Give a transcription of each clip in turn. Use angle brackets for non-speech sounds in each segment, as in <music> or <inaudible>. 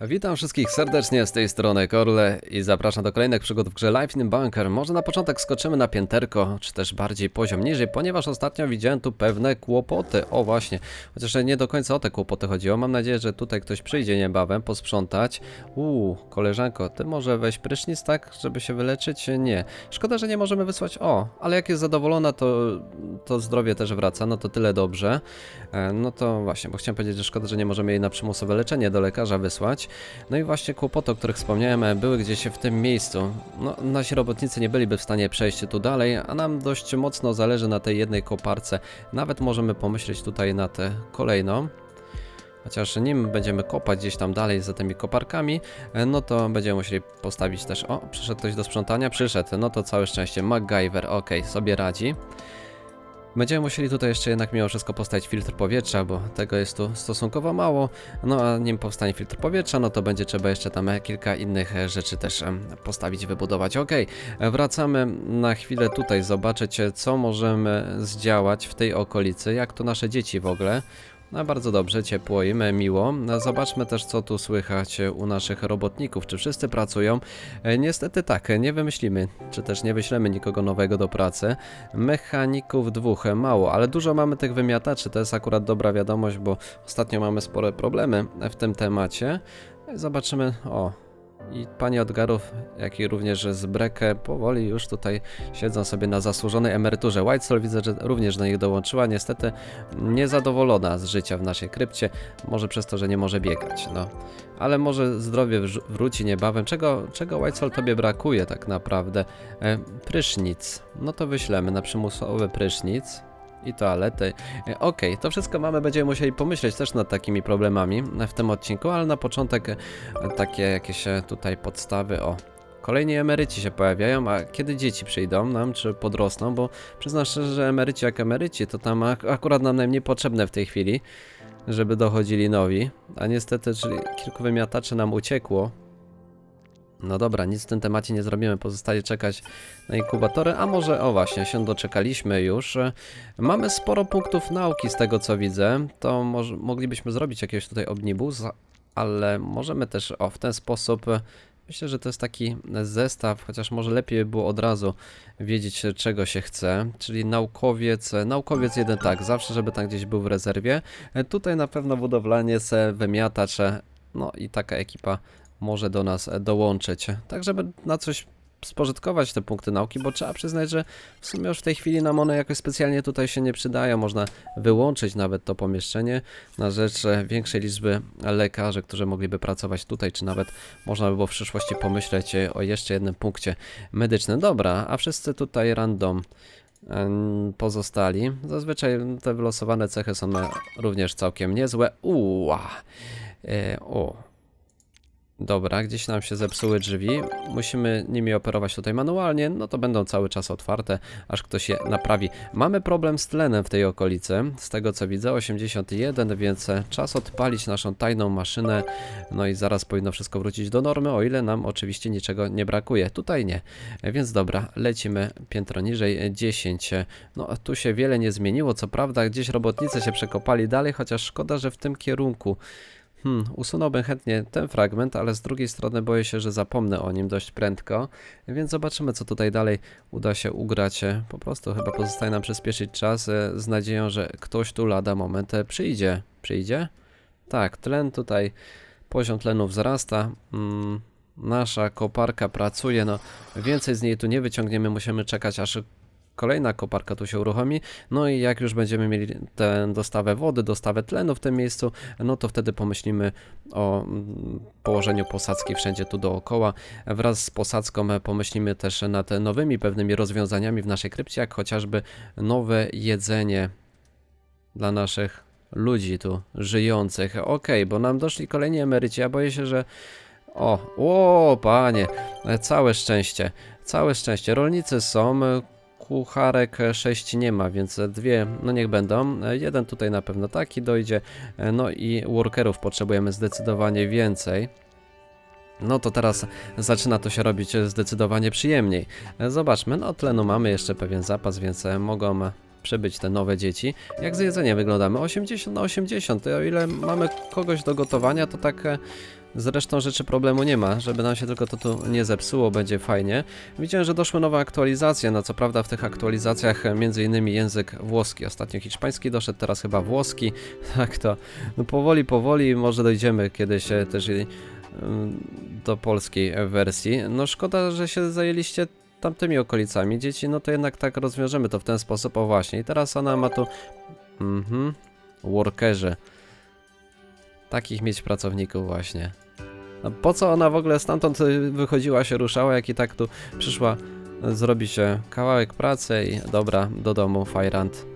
Witam wszystkich serdecznie z tej strony Korle i zapraszam do kolejnych przygód w grze in Bunker. Może na początek skoczymy na pięterko, czy też bardziej poziom niżej, ponieważ ostatnio widziałem tu pewne kłopoty. O właśnie, chociaż nie do końca o te kłopoty chodziło. Mam nadzieję, że tutaj ktoś przyjdzie niebawem posprzątać. Uuu, koleżanko, ty może weź prysznic tak, żeby się wyleczyć? Nie. Szkoda, że nie możemy wysłać. O, ale jak jest zadowolona, to, to zdrowie też wraca, no to tyle dobrze. E, No to właśnie, bo chciałem powiedzieć, że szkoda, że nie możemy jej na przymusowe leczenie do lekarza wysłać. No i właśnie kłopoty, o których wspomniałem, e, były gdzieś w tym miejscu. No, nasi robotnicy nie byliby w stanie przejść tu dalej, a nam dość mocno zależy na tej jednej koparce. Nawet możemy pomyśleć tutaj na tę kolejną. Chociaż nim będziemy kopać gdzieś tam dalej za tymi koparkami, e, no to będziemy musieli postawić też. O, przyszedł ktoś do sprzątania? Przyszedł, no to całe szczęście. MacGyver, ok, sobie radzi. Będziemy musieli tutaj jeszcze jednak mimo wszystko postawić filtr powietrza, bo tego jest tu stosunkowo mało. No a nim powstanie filtr powietrza, no to będzie trzeba jeszcze tam e, kilka innych e, rzeczy też postawić, wybudować. Ok, wracamy na chwilę tutaj, zobaczyć e, co możemy zdziałać w tej okolicy, jak to nasze dzieci w ogóle. No bardzo dobrze, ciepło im, miło. No, zobaczmy też co tu słychać e, u naszych robotników, czy wszyscy pracują. E, Niestety tak, e, nie wymyślimy, czy też nie wyślemy nikogo nowego do pracy. Mechaników dwóch, mało, ale dużo mamy tych wymiataczy, to jest akurat dobra wiadomość, bo ostatnio mamy spore problemy w tym temacie. Zobaczymy, o, i pani Odgarów, jak i również z Brekę powoli już tutaj siedzą sobie na zasłużonej emeryturze. White Soul widzę, że również do nich dołączyła, niestety niezadowolona z życia w naszej krypcie, może przez to, że nie może biegać, no. Ale może zdrowie wróci niebawem. Czego, czego White Soul tobie brakuje tak naprawdę? E, prysznic. No to wyślemy na przymusowy prysznic i toalety. E, Okej, to wszystko mamy, będziemy musieli pomyśleć też nad takimi problemami w tym odcinku, ale na początek e, takie jakieś e, tutaj podstawy, o. Kolejni emeryci się pojawiają, a kiedy dzieci przyjdą nam, czy podrosną, bo przyznam szczerze, że emeryci jak emeryci, to tam ak akurat nam najmniej potrzebne w tej chwili, żeby dochodzili nowi, a niestety, czyli kilku wymiataczy nam uciekło. No dobra, nic w tym temacie nie zrobimy, pozostaje czekać na inkubatory, a może, o właśnie, się doczekaliśmy już. Mamy sporo punktów nauki z tego co widzę, to może, moglibyśmy zrobić jakiegoś tutaj omnibus, ale możemy też, o, w ten sposób, myślę, że to jest taki zestaw, chociaż może lepiej by było od razu wiedzieć czego się chce, czyli naukowiec, naukowiec jeden tak, zawsze żeby tam gdzieś był w rezerwie, tutaj na pewno budowlaniec, wymiatacz, no i taka ekipa może do nas e, dołączyć, tak żeby na coś spożytkować te punkty nauki, bo trzeba przyznać, że w sumie już w tej chwili nam one jakoś specjalnie tutaj się nie przydają. Można wyłączyć nawet to pomieszczenie na rzecz e, większej liczby lekarzy, którzy mogliby pracować tutaj, czy nawet można by było w przyszłości pomyśleć e, o jeszcze jednym punkcie medycznym. Dobra, a wszyscy tutaj random pozostali. Zazwyczaj te wylosowane cechy są również całkiem niezłe. Uła! E, o, Dobra, gdzieś nam się zepsuły drzwi. Musimy nimi operować tutaj manualnie, no to będą cały czas otwarte, aż ktoś je naprawi. Mamy problem z tlenem w tej okolicy, z tego co widzę, 81, więc czas odpalić naszą tajną maszynę, no i zaraz powinno wszystko wrócić do normy, o ile nam oczywiście niczego nie brakuje. Tutaj nie, więc dobra, lecimy piętro niżej, e, 10. E, No tu się wiele nie zmieniło, co prawda gdzieś robotnicy się przekopali dalej, chociaż szkoda, że w tym kierunku. Hmm, usunąłbym chętnie ten fragment, ale z drugiej strony boję się, że zapomnę o nim dość prędko, więc zobaczymy, co tutaj dalej uda się ugrać. E, Po prostu chyba pozostaje nam przyspieszyć czas e, z nadzieją, że ktoś tu lada moment e, przyjdzie. Przyjdzie? Tak, tlen tutaj, poziom tlenu wzrasta. Mm, nasza koparka pracuje, no więcej z niej tu nie wyciągniemy, musimy czekać aż kolejna koparka tu się uruchomi. No i jak już będziemy mieli tę dostawę wody, dostawę tlenu w tym miejscu, no to wtedy pomyślimy o mm, położeniu posadzki wszędzie tu dookoła. Wraz z posadzką pomyślimy też nad nowymi pewnymi rozwiązaniami w naszej krypcie, jak chociażby nowe jedzenie dla naszych ludzi tu żyjących. Okej, bo nam doszli kolejni emeryci, ja boję się, że o, o, panie, całe szczęście, całe szczęście. Rolnicy są, kucharek 6 nie ma, więc dwie, no niech będą. E, Jeden tutaj na pewno taki dojdzie, e, no i workerów potrzebujemy zdecydowanie więcej. No to teraz zaczyna to się robić zdecydowanie przyjemniej. E, Zobaczmy, no tlenu mamy jeszcze pewien zapas, więc e, mogą e, przybyć te nowe dzieci. Jak z jedzeniem wyglądamy? 80 na 80. O ile mamy kogoś do gotowania, to tak e, Z resztą rzeczy problemu nie ma, żeby nam się tylko to tu nie zepsuło, będzie fajnie. Widziałem, że doszły nowe aktualizacje, no co prawda w tych aktualizacjach e, innymi język włoski. Ostatnio hiszpański doszedł, teraz chyba włoski. <laughs> Tak to, no powoli, powoli, może dojdziemy kiedyś e, też ym, do polskiej wersji. No szkoda, że się zajęliście tamtymi okolicami. Dzieci, no to jednak tak rozwiążemy to w ten sposób. O właśnie, i teraz ona ma tu... Mhm, workerzy. Takich mieć pracowników właśnie. A po co ona w ogóle stamtąd y, wychodziła, się ruszała, jak i tak tu przyszła y, zrobić e, kawałek pracy i dobra, do domu, Fajrant.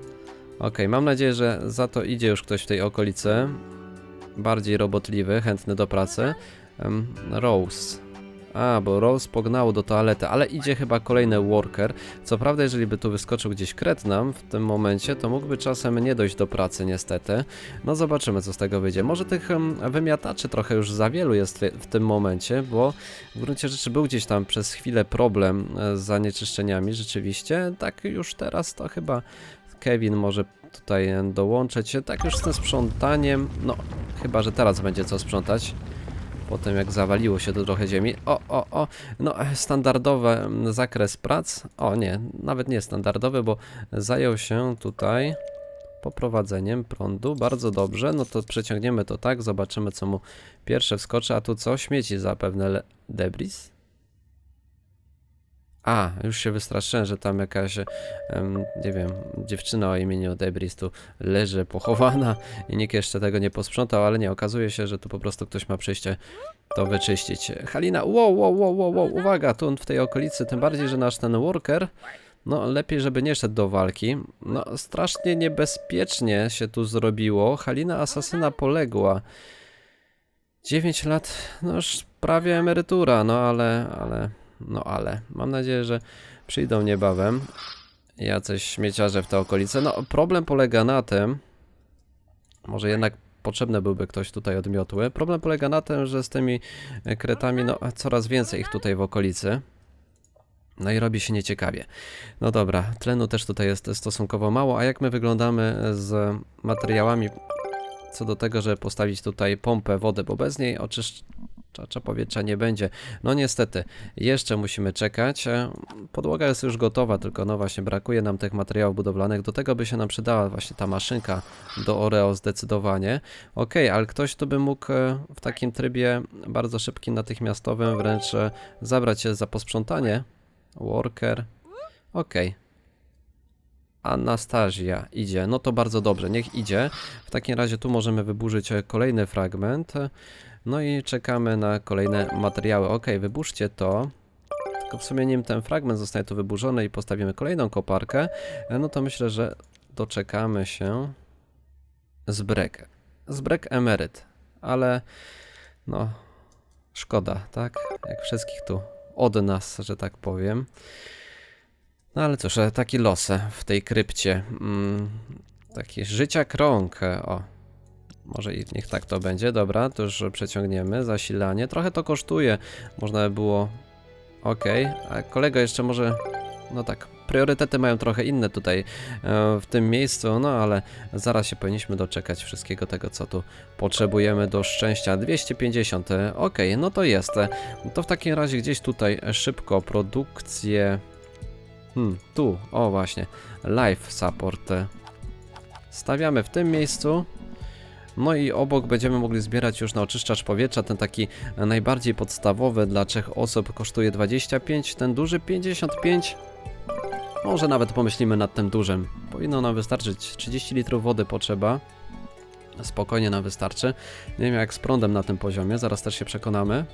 Okej, mam nadzieję, że za to idzie już ktoś w tej okolicy. Bardziej robotliwy, chętny do pracy. Rose. A, bo Rose pognało do toalety, ale idzie chyba kolejny worker. Co prawda, jeżeli by tu wyskoczył gdzieś kret nam w tym momencie, to mógłby czasem nie dojść do pracy, niestety. No zobaczymy, co z tego wyjdzie. Może tych wymiataczy trochę już za wielu jest w, tym momencie, bo w gruncie rzeczy był gdzieś tam przez chwilę problem e, z zanieczyszczeniami, rzeczywiście. Tak już teraz to chyba Kevin może tutaj dołączyć. Tak już z tym sprzątaniem, no chyba, że teraz będzie co sprzątać. Po tym jak zawaliło się tu trochę ziemi. O, o, o, no standardowy zakres prac. O nie, nawet nie standardowy, bo zajął się tutaj poprowadzeniem prądu. Bardzo dobrze, no to przeciągniemy to tak, zobaczymy co mu pierwsze wskoczy. A tu co? Śmieci zapewne debris? A, już się wystraszyłem, że tam jakaś, nie wiem, dziewczyna o imieniu Debris tu leży pochowana i nikt jeszcze tego nie posprzątał, ale nie, okazuje się, że tu po prostu ktoś ma przyjście to wyczyścić. Halina, wow, wow, wow, wow, wow, uwaga, tu w tej okolicy, tym bardziej, że nasz ten worker, no lepiej, żeby nie szedł do walki. No strasznie niebezpiecznie się tu zrobiło. Halina asasyna poległa. 9 lat, no już prawie emerytura, no ale, ale, no ale. Mam nadzieję, że przyjdą niebawem jacyś śmieciarze w te okolice. No problem polega na tym, może jednak potrzebny byłby ktoś tutaj odmiotły. Problem polega na tym, że z tymi e, kretami, no coraz więcej ich tutaj w okolicy. No i robi się nieciekawie. No dobra, tlenu też tutaj jest stosunkowo mało, a jak my wyglądamy z materiałami co do tego, żeby postawić tutaj pompę wody, bo bez niej oczyszczacza powietrza nie będzie. No niestety, jeszcze musimy czekać. E, Podłoga jest już gotowa, tylko no właśnie brakuje nam tych materiałów budowlanych. Do tego by się nam przydała właśnie ta maszynka do Oreo zdecydowanie. Okej, ale ktoś tu by mógł e, w takim trybie bardzo szybkim, natychmiastowym wręcz e, zabrać się za posprzątanie. Worker. Okej. Anastazja idzie. No to bardzo dobrze, niech idzie. W takim razie tu możemy wyburzyć kolejny fragment. No i czekamy na kolejne materiały. Ok, wyburzcie to. Tylko w sumie nim ten fragment zostanie tu wyburzony i postawimy kolejną koparkę, e, no to myślę, że doczekamy się zbrek. Zbrek emeryt. Ale no szkoda, tak? Jak wszystkich tu od nas, że tak powiem. No ale cóż, e, taki los e, w tej krypcie. Mm, taki życia krąg. O. Może i niech tak to będzie. Dobra, to już przeciągniemy. Zasilanie. Trochę to kosztuje. Można by było. Ok. A kolega jeszcze może. No tak. Priorytety mają trochę inne tutaj e, w tym miejscu, no ale zaraz się powinniśmy doczekać wszystkiego tego, co tu potrzebujemy do szczęścia. 250, e, ok, no to jest. E, To w takim razie gdzieś tutaj szybko produkcję Hmm, tu, o właśnie, live support. Stawiamy w tym miejscu. No i obok będziemy mogli zbierać już na oczyszczacz powietrza. Ten taki najbardziej podstawowy dla trzech osób kosztuje 25, ten duży 55. Może nawet pomyślimy nad tym dużym. Powinno nam wystarczyć 30 litrów wody potrzeba. Spokojnie nam wystarczy. Nie wiem jak z prądem na tym poziomie, zaraz też się przekonamy.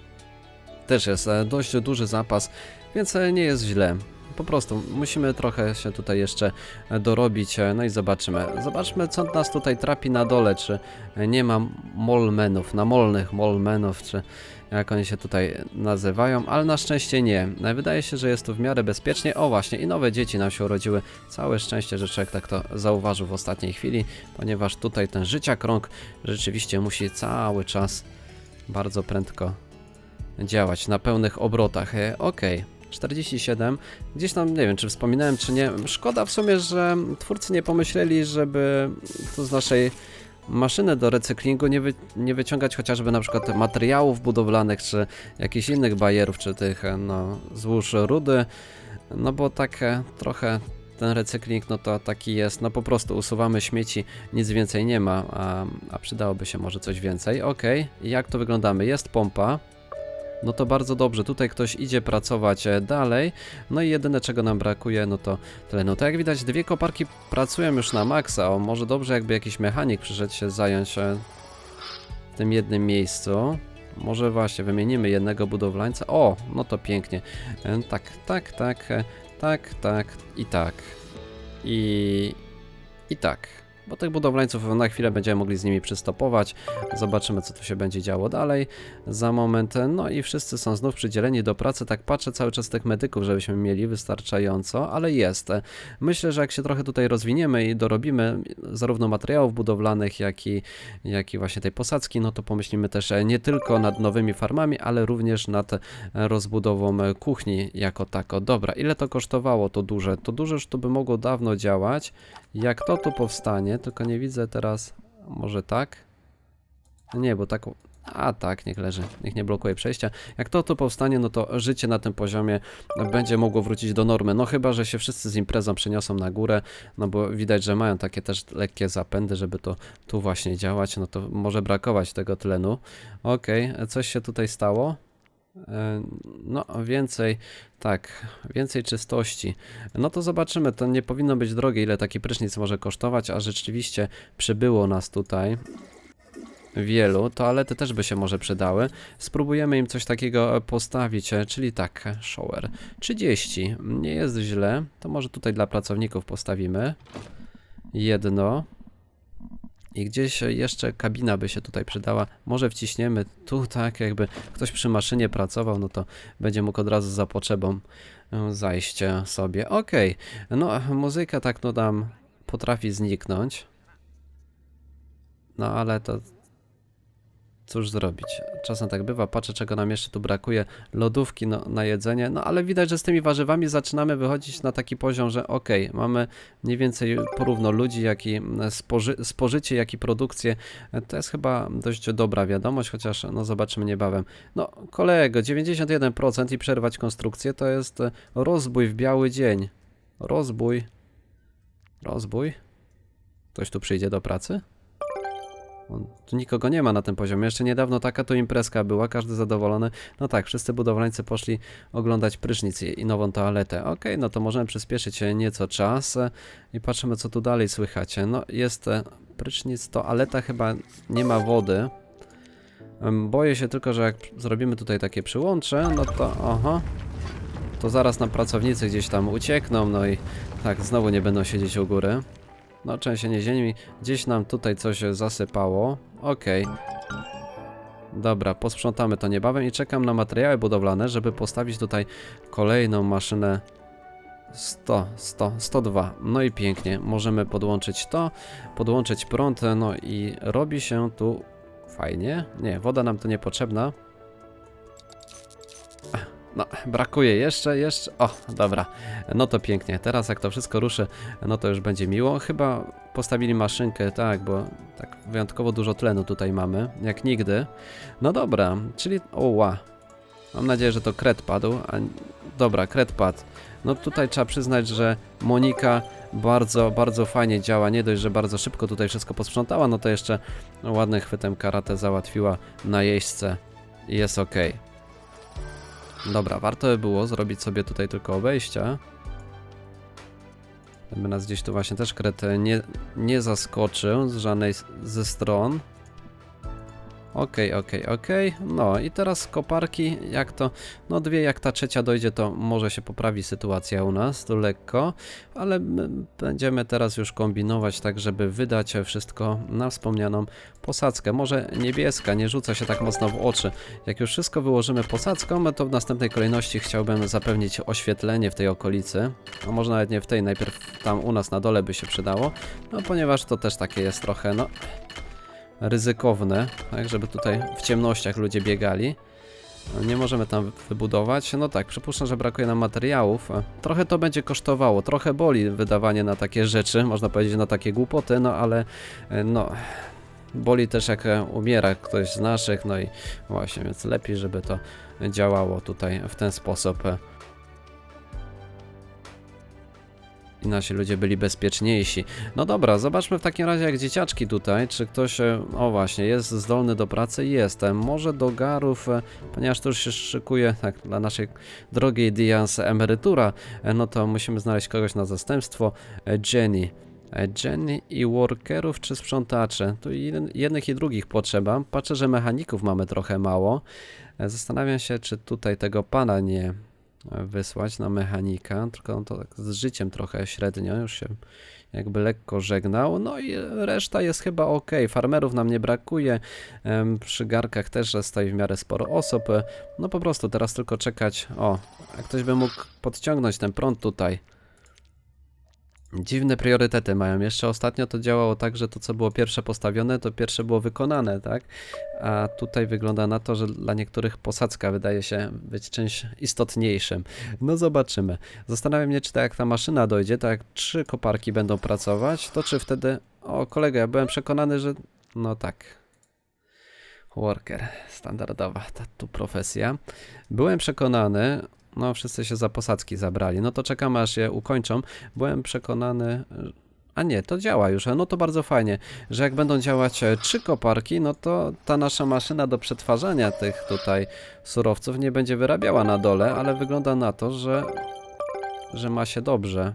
Też jest e, dość duży zapas, więc e, nie jest źle. Po prostu musimy trochę się tutaj jeszcze e, dorobić, e, no i zobaczymy. Zobaczmy, co nas tutaj trapi na dole, czy e, nie ma molmenów, namolnych molmenów, czy jak oni się tutaj nazywają, ale na szczęście nie. Wydaje się, że jest tu w miarę bezpiecznie. O właśnie, i nowe dzieci nam się urodziły. Całe szczęście, że człowiek tak to zauważył w ostatniej chwili, ponieważ tutaj ten życia krąg rzeczywiście musi cały czas bardzo prędko działać na pełnych obrotach. Okej. 47. Gdzieś tam, nie wiem, czy wspominałem, czy nie. Szkoda w sumie, że twórcy nie pomyśleli, żeby tu z naszej maszyny do recyklingu, nie, wy, nie wyciągać chociażby na przykład materiałów budowlanych, czy jakichś innych bajerów, czy tych e, no, złóż rudy, no bo tak e, trochę ten recykling, no to taki jest, no po prostu usuwamy śmieci, nic więcej nie ma, a, a przydałoby się może coś więcej. I jak to wyglądamy? Jest pompa. No to bardzo dobrze, tutaj ktoś idzie pracować e, dalej, no i jedyne czego nam brakuje, no to tyle. No to jak widać, dwie koparki pracują już na maksa, o może dobrze jakby jakiś mechanik przyszedł się zająć e, w tym jednym miejscu. Może właśnie wymienimy jednego budowlańca. O, no to pięknie. E, Tak, tak, tak, e, tak, tak i tak. I, i tak. Bo tych budowlańców na chwilę będziemy mogli z nimi przystopować. Zobaczymy, co tu się będzie działo dalej za moment. No i wszyscy są znów przydzieleni do pracy. Tak patrzę cały czas tych medyków, żebyśmy mieli wystarczająco, ale jest. Myślę, że jak się trochę tutaj rozwiniemy i dorobimy zarówno materiałów budowlanych, jak i, jak i właśnie tej posadzki, no to pomyślimy też nie tylko nad nowymi farmami, ale również nad rozbudową kuchni jako tako. Dobra, ile to kosztowało to duże? To duże już to by mogło dawno działać. Jak to tu powstanie, tylko nie widzę teraz, może tak? Nie, bo tak, a tak, niech leży, niech nie blokuje przejścia. Jak to tu powstanie, no to życie na tym poziomie będzie mogło wrócić do normy. No chyba, że się wszyscy z imprezą przeniosą na górę, no bo widać, że mają takie też lekkie zapędy, żeby to tu właśnie działać, no to może brakować tego tlenu. Okej, coś się tutaj stało? E, No, więcej, tak, więcej czystości. No to zobaczymy, to nie powinno być drogie, ile taki prysznic może kosztować, a rzeczywiście przybyło nas tutaj wielu. Toalety też by się może przydały. Spróbujemy im coś takiego postawić, e, czyli tak, shower 30, nie jest źle, to może tutaj dla pracowników postawimy jedno. I gdzieś jeszcze kabina by się tutaj przydała. Może wciśniemy tu, tak jakby ktoś przy maszynie pracował, no to będzie mógł od razu za potrzebą e, zajść e, sobie. Okej, no muzyka tak no tam potrafi zniknąć. No ale to cóż zrobić. Czasem tak bywa. Patrzę czego nam jeszcze tu brakuje. Lodówki no, na jedzenie. No ale widać, że z tymi warzywami zaczynamy wychodzić na taki poziom, że okej, mamy mniej więcej porówno ludzi, jak i mm, spoży spożycie, jak i produkcję. To jest chyba dość dobra wiadomość, chociaż no zobaczymy niebawem. No kolego, 91% i przerwać konstrukcję to jest rozbój w biały dzień. Rozbój. Rozbój? Ktoś tu przyjdzie do pracy? Tu nikogo nie ma na tym poziomie. Jeszcze niedawno taka tu imprezka była, każdy zadowolony. No tak, wszyscy budowlańcy poszli oglądać prysznic i, nową toaletę. Okej, no to możemy przyspieszyć nieco czas e, i patrzymy co tu dalej słychać. No jest e, prysznic, toaleta chyba nie ma wody. Boję się tylko, że jak zrobimy tutaj takie przyłącze, no to oho, to zaraz nam pracownicy gdzieś tam uciekną, no i tak, znowu nie będą siedzieć u góry. No, trzęsienie ziemi. Gdzieś nam tutaj coś zasypało. Okej. Dobra, posprzątamy to niebawem i czekam na materiały budowlane, żeby postawić tutaj kolejną maszynę 100, 100, 102. No i pięknie. Możemy podłączyć to, podłączyć prąd, no i robi się tu fajnie. Nie, woda nam tu niepotrzebna. No, brakuje jeszcze, jeszcze. O, dobra. No to pięknie. Teraz jak to wszystko ruszy, no to już będzie miło. Chyba postawili maszynkę, tak, bo tak wyjątkowo dużo tlenu tutaj mamy, jak nigdy. No dobra, czyli oła. Mam nadzieję, że to kret padł. A... Dobra, kret padł. No tutaj trzeba przyznać, że Monika bardzo, bardzo fajnie działa. Nie dość, że bardzo szybko tutaj wszystko posprzątała, no to jeszcze ładnym chwytem karate załatwiła na jeźdźce jest ok. Dobra, warto by było zrobić sobie tutaj tylko obejścia. Żeby nas gdzieś tu właśnie też kret nie, nie zaskoczył z żadnej ze stron. Okej, okej, okej. No i teraz koparki, jak to, no dwie, jak ta trzecia dojdzie, to może się poprawi sytuacja u nas, tu lekko, ale będziemy teraz już kombinować tak, żeby wydać wszystko na wspomnianą posadzkę. Może niebieska, nie rzuca się tak mocno w oczy. Jak już wszystko wyłożymy posadzką, to w następnej kolejności chciałbym zapewnić oświetlenie w tej okolicy, a może nawet nie w tej, najpierw tam u nas na dole by się przydało, no ponieważ to też takie jest trochę, no ryzykowne, tak, żeby tutaj w ciemnościach ludzie biegali. No, Nie możemy tam wybudować. No tak, przypuszczam, że brakuje nam materiałów. Trochę to będzie kosztowało, trochę boli wydawanie na takie rzeczy, można powiedzieć na takie głupoty, no ale e, no boli też jak e, umiera ktoś z naszych, no i właśnie, więc lepiej, żeby to działało tutaj w ten sposób. I nasi ludzie byli bezpieczniejsi. No dobra, zobaczmy w takim razie jak dzieciaczki tutaj, czy ktoś, e, o właśnie, jest zdolny do pracy? Jest. E, Może do garów, e, ponieważ to już się szykuje, tak, dla naszej drogiej Dians emerytura, e, no to musimy znaleźć kogoś na zastępstwo. Jenny. Jenny i workerów czy sprzątaczy? Tu jednych i drugich potrzeba. Patrzę, że mechaników mamy trochę mało. Zastanawiam się, czy tutaj tego pana nie wysłać na mechanika, tylko on to tak z życiem trochę średnio, już się jakby lekko żegnał. No i reszta jest chyba ok. Farmerów nam nie brakuje. Przy garkach też stoi w miarę sporo osób. No po prostu teraz tylko czekać. O, jak ktoś by mógł podciągnąć ten prąd tutaj. Dziwne priorytety mają. Jeszcze ostatnio to działało tak, że to co było pierwsze postawione, to pierwsze było wykonane, tak? A tutaj wygląda na to, że dla niektórych posadzka wydaje się być czymś istotniejszym. No zobaczymy. Zastanawiam się, czy tak jak ta maszyna dojdzie, tak jak trzy koparki będą pracować, to czy wtedy... O, kolega, ja byłem przekonany, że... No tak. Worker, standardowa ta tu profesja. Byłem przekonany, no wszyscy się za posadzki zabrali, no to czekamy aż je ukończą. Byłem przekonany, a nie, to działa już, no to bardzo fajnie, że jak będą działać e, trzy koparki, no to ta nasza maszyna do przetwarzania tych tutaj surowców nie będzie wyrabiała na dole, ale wygląda na to, że, że ma się dobrze.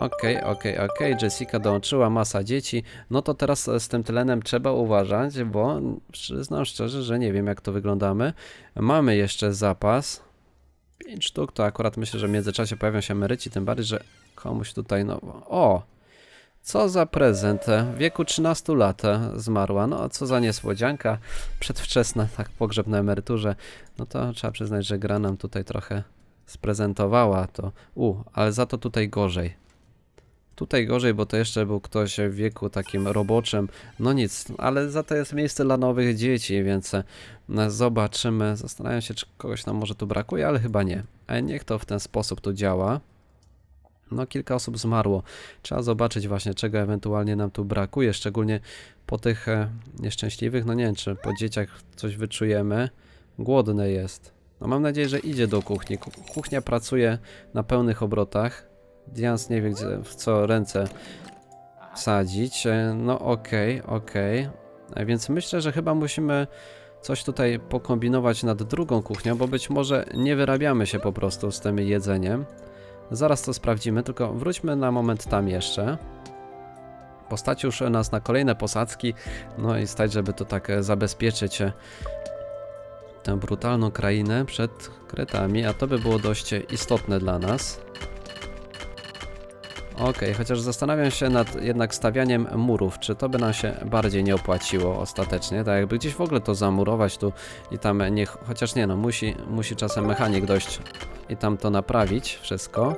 Okej, okej, okej, Jessica dołączyła, masa dzieci. No to teraz e, z tym tlenem trzeba uważać, bo przyznam szczerze, że nie wiem jak to wyglądamy. Mamy jeszcze zapas. 5 sztuk, to akurat myślę, że w międzyczasie pojawią się emeryci, tym bardziej, że komuś tutaj, no... O! Co za prezent. e, W wieku 13 lat e, zmarła. No, co za niespodzianka. Przedwczesna, tak, pogrzeb na emeryturze. No to trzeba przyznać, że gra nam tutaj trochę sprezentowała to. U, ale za to tutaj gorzej. Tutaj gorzej, bo to jeszcze był ktoś w wieku takim roboczym. No nic, ale za to jest miejsce dla nowych dzieci, więc e, zobaczymy. Zastanawiam się, czy kogoś nam może tu brakuje, ale chyba nie. A niech to w ten sposób tu działa. No, kilka osób zmarło. Trzeba zobaczyć właśnie, czego ewentualnie nam tu brakuje, szczególnie po tych e, nieszczęśliwych. No nie wiem, czy po dzieciach coś wyczujemy. Głodne jest. No mam nadzieję, że idzie do kuchni. Ku- Kuchnia pracuje na pełnych obrotach. Dians nie wie, gdzie, w co ręce wsadzić. E, No okej, okej. E, Więc myślę, że chyba musimy coś tutaj pokombinować nad drugą kuchnią, bo być może nie wyrabiamy się po prostu z tym jedzeniem. Zaraz to sprawdzimy, tylko wróćmy na moment tam jeszcze. Postać już nas na kolejne posadzki, no i stać, żeby to tak e, zabezpieczyć tę brutalną krainę przed kretami, a to by było dość istotne dla nas. Okej, chociaż zastanawiam się nad jednak stawianiem murów, czy to by nam się bardziej nie opłaciło ostatecznie, tak jakby gdzieś w ogóle to zamurować tu i tam niech, chociaż nie no, musi, musi czasem mechanik dojść i tam to naprawić wszystko.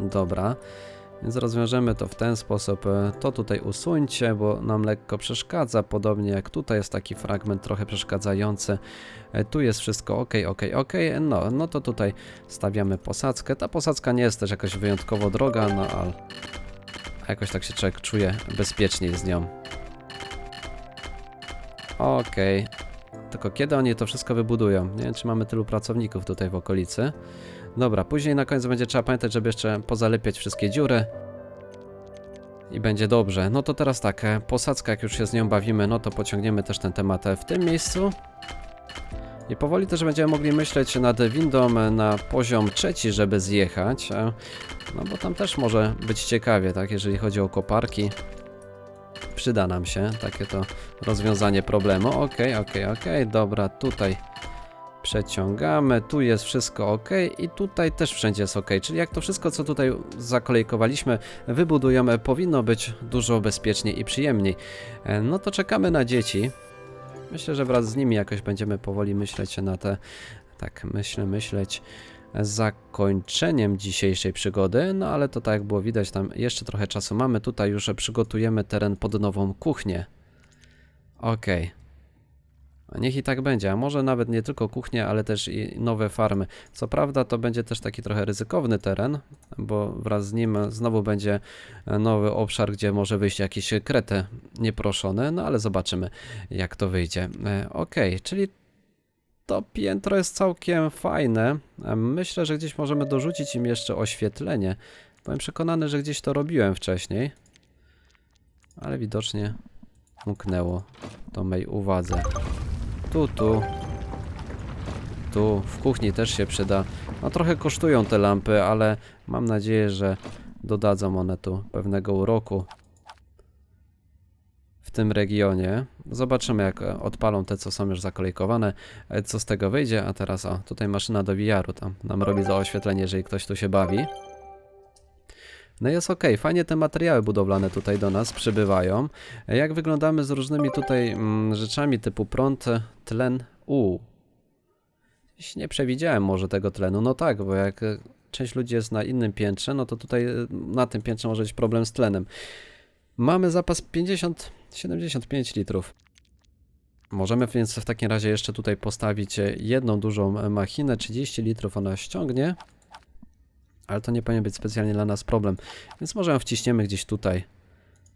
Dobra, więc rozwiążemy to w ten sposób. E, To tutaj usuńcie, bo nam lekko przeszkadza, podobnie jak tutaj jest taki fragment trochę przeszkadzający. E, Tu jest wszystko ok, ok, ok. No, no to tutaj stawiamy posadzkę. Ta posadzka nie jest też jakoś wyjątkowo droga, no ale jakoś tak się człowiek czuje bezpieczniej z nią. Okej. Tylko kiedy oni to wszystko wybudują? Nie wiem, czy mamy tylu pracowników tutaj w okolicy. Dobra, później na końcu będzie trzeba pamiętać, żeby jeszcze pozalepiać wszystkie dziury. I będzie dobrze. No to teraz tak, e, posadzka, jak już się z nią bawimy, no to pociągniemy też ten temat e, w tym miejscu. I powoli też będziemy mogli myśleć nad windą e, na poziom trzeci, żeby zjechać. No bo tam też może być ciekawie, tak, jeżeli chodzi o koparki. Przyda nam się takie to rozwiązanie problemu. Okej, okej, okej, dobra, tutaj przeciągamy, tu jest wszystko ok i tutaj też wszędzie jest ok, czyli jak to wszystko co tutaj zakolejkowaliśmy wybudujemy powinno być dużo bezpieczniej i przyjemniej. E, No to czekamy na dzieci. Myślę, że wraz z nimi jakoś będziemy powoli myśleć na te, tak myślę, myśleć zakończeniem dzisiejszej przygody, no ale to tak jak było widać, tam jeszcze trochę czasu mamy. Tutaj już przygotujemy teren pod nową kuchnię. Okej. Niech i tak będzie, a może nawet nie tylko kuchnie, ale też i nowe farmy. Co prawda to będzie też taki trochę ryzykowny teren, bo wraz z nim znowu będzie nowy obszar, gdzie może wyjść jakieś krety nieproszone, no ale zobaczymy jak to wyjdzie. E, Okej, czyli to piętro jest całkiem fajne. E, Myślę, że gdzieś możemy dorzucić im jeszcze oświetlenie. Byłem przekonany, że gdzieś to robiłem wcześniej, ale widocznie umknęło to mej uwadze. Tu, tu. Tu, w kuchni też się przyda. No trochę kosztują te lampy, ale mam nadzieję, że dodadzą one tu pewnego uroku w tym regionie. Zobaczymy jak odpalą te, co są już zakolejkowane, e, co z tego wyjdzie. A teraz o, tutaj maszyna do VR-u tam nam robi za oświetlenie, jeżeli ktoś tu się bawi. No jest ok, fajnie te materiały budowlane tutaj do nas przybywają. Jak wyglądamy z różnymi tutaj mm, rzeczami typu prąd, tlen? U. Nie przewidziałem może tego tlenu. No tak, bo jak e, część ludzi jest na innym piętrze, no to tutaj e, na tym piętrze może być problem z tlenem. Mamy zapas 50-75 litrów. Możemy więc w takim razie jeszcze tutaj postawić e, jedną dużą machinę, 30 litrów ona ściągnie. Ale to nie powinien być specjalnie dla nas problem, więc może ją wciśniemy gdzieś tutaj.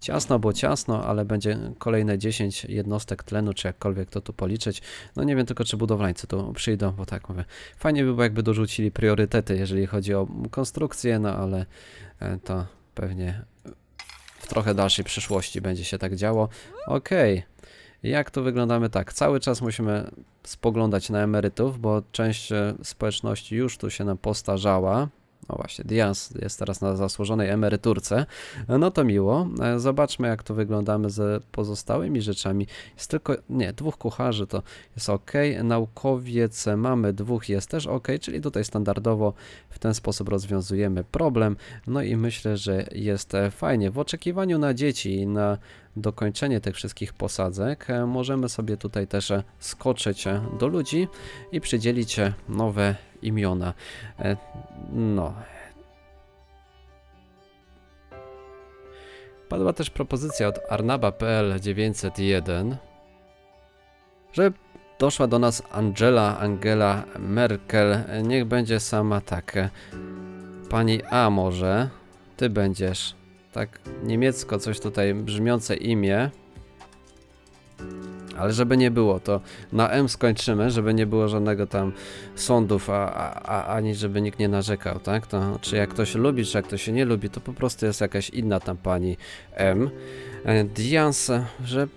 Ciasno, bo ciasno, ale będzie kolejne 10 jednostek tlenu, czy jakkolwiek to tu policzyć. No nie wiem tylko, czy budowlańcy tu przyjdą, bo tak mówię. Fajnie by było, jakby dorzucili priorytety, jeżeli chodzi o konstrukcję, no ale e, to pewnie w trochę dalszej przyszłości będzie się tak działo. Okej. Jak to wyglądamy tak? Cały czas musimy spoglądać na emerytów, bo część e, społeczności już tu się nam postarzała. No właśnie, Diaz jest teraz na zasłużonej emeryturce. No to miło. E, Zobaczmy, jak to wyglądamy z pozostałymi rzeczami. Jest tylko, nie, dwóch kucharzy to jest ok. Naukowiec mamy dwóch, jest też ok, czyli tutaj standardowo w ten sposób rozwiązujemy problem. No i myślę, że jest e, fajnie. W oczekiwaniu na dzieci i na dokończenie tych wszystkich posadzek e, możemy sobie tutaj też e, skoczyć e, do ludzi i przydzielić nowe imiona. No. Padła też propozycja od Arnaba.pl 901, że doszła do nas Angela, Angela Merkel. Niech będzie sama tak. Pani A może, ty będziesz tak niemiecko coś tutaj brzmiące imię. Ale żeby nie było, to na M skończymy, żeby nie było żadnego tam sądów, a, a, a, ani żeby nikt nie narzekał, tak? To czy jak ktoś lubi, czy jak ktoś się nie lubi, to po prostu jest jakaś inna tam pani M. E, Dians, że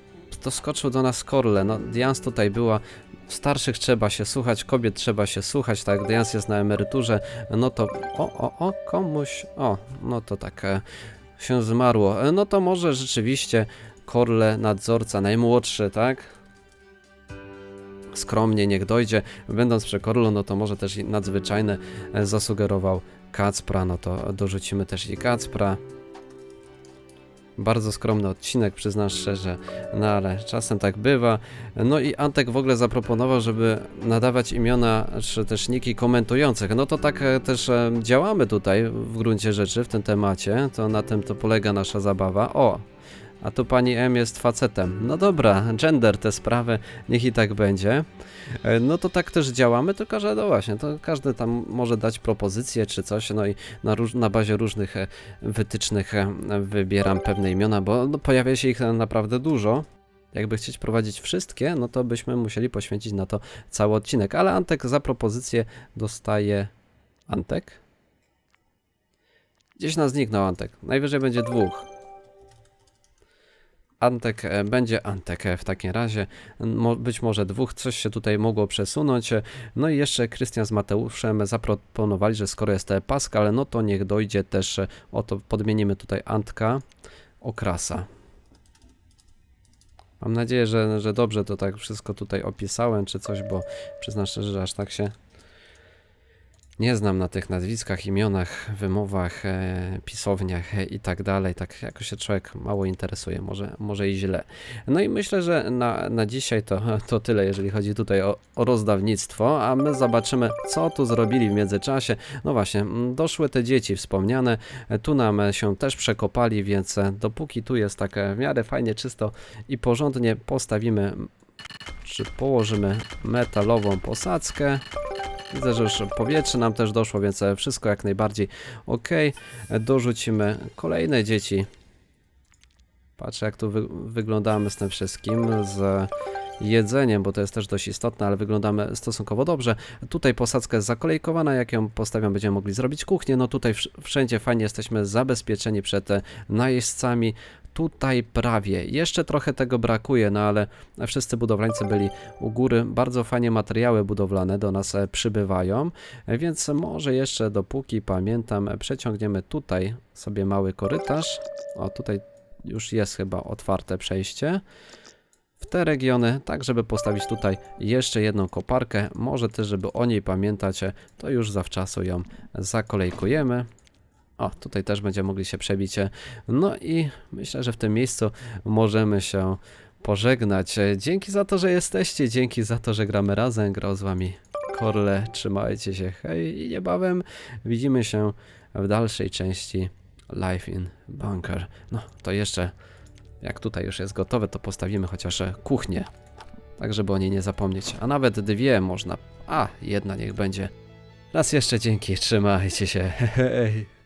doskoczył do nas Korle. No, Dians tutaj była. Starszych trzeba się słuchać, kobiet trzeba się słuchać, tak? Dians jest na emeryturze, no to. O, o, o, komuś. O, no to tak. Się zmarło. E, No to może rzeczywiście Korle, nadzorca, najmłodszy, tak? Skromnie niech dojdzie. Będąc przy Korlu, no to może też nadzwyczajne zasugerował Kacpra, no to dorzucimy też i Kacpra. Bardzo skromny odcinek, przyznam szczerze, no ale czasem tak bywa. No i Antek w ogóle zaproponował, żeby nadawać imiona czy też niki komentujących. No to tak e, też e, działamy tutaj w gruncie rzeczy w tym temacie. To na tym to polega nasza zabawa. O! A tu pani M jest facetem. No dobra, gender te sprawy, niech i tak będzie. E, No to tak też działamy, tylko że no właśnie, to każdy tam może dać propozycję czy coś, no i na, na bazie różnych e, wytycznych e, wybieram pewne imiona, bo no, pojawia się ich naprawdę dużo. Jakby chcieć prowadzić wszystkie, no to byśmy musieli poświęcić na to cały odcinek, ale Antek za propozycję dostaje... Antek? Gdzieś nas zniknął Antek, najwyżej będzie dwóch. Antek e, będzie Antek e, w takim razie. Mo, być może dwóch, coś się tutaj mogło przesunąć. No i jeszcze Krystian z Mateuszem zaproponowali, że skoro jest e, Pascal, no to niech dojdzie też, oto podmienimy tutaj Antka Okrasa. Mam nadzieję, że, że dobrze to tak wszystko tutaj opisałem, czy coś, bo przyznam szczerze, że aż tak się nie znam na tych nazwiskach, imionach, wymowach, e, pisowniach e, i tak dalej. Tak jakoś się człowiek mało interesuje, może, może i źle. No i myślę, że na, na dzisiaj to, to tyle, jeżeli chodzi tutaj o, o rozdawnictwo, a my zobaczymy, co tu zrobili w międzyczasie. No właśnie, doszły te dzieci wspomniane, e, tu nam się też przekopali, więc e, dopóki tu jest tak e, w miarę fajnie, czysto i porządnie, postawimy przy, położymy metalową posadzkę. Widzę, że już powietrze nam też doszło, więc wszystko jak najbardziej ok. Dorzucimy kolejne dzieci. Patrzę jak tu wy wyglądamy z tym wszystkim, z jedzeniem, bo to jest też dość istotne, ale wyglądamy stosunkowo dobrze. Tutaj posadzka jest zakolejkowana, jak ją postawiam, będziemy mogli zrobić kuchnię. No tutaj wsz- wszędzie fajnie jesteśmy zabezpieczeni przed e, najeźdźcami. Tutaj prawie. Jeszcze trochę tego brakuje, no ale wszyscy budowlańcy byli u góry. Bardzo fajnie materiały budowlane do nas e, przybywają, e, więc może jeszcze dopóki pamiętam, przeciągniemy tutaj sobie mały korytarz. O, tutaj już jest chyba otwarte przejście w te regiony, tak żeby postawić tutaj jeszcze jedną koparkę, może też żeby o niej pamiętać, e, to już zawczasu ją zakolejkujemy. O, tutaj też będziemy mogli się przebić. No i myślę, że w tym miejscu możemy się pożegnać. Dzięki za to, że jesteście, dzięki za to, że gramy razem. Grał z wami Korle, trzymajcie się, hej i niebawem widzimy się w dalszej części Life in Bunker. No, to jeszcze jak tutaj już jest gotowe, to postawimy chociaż kuchnię. Tak, żeby o niej nie zapomnieć. A nawet dwie można. A, jedna niech będzie. Raz jeszcze dzięki, trzymajcie się. <laughs> Hej.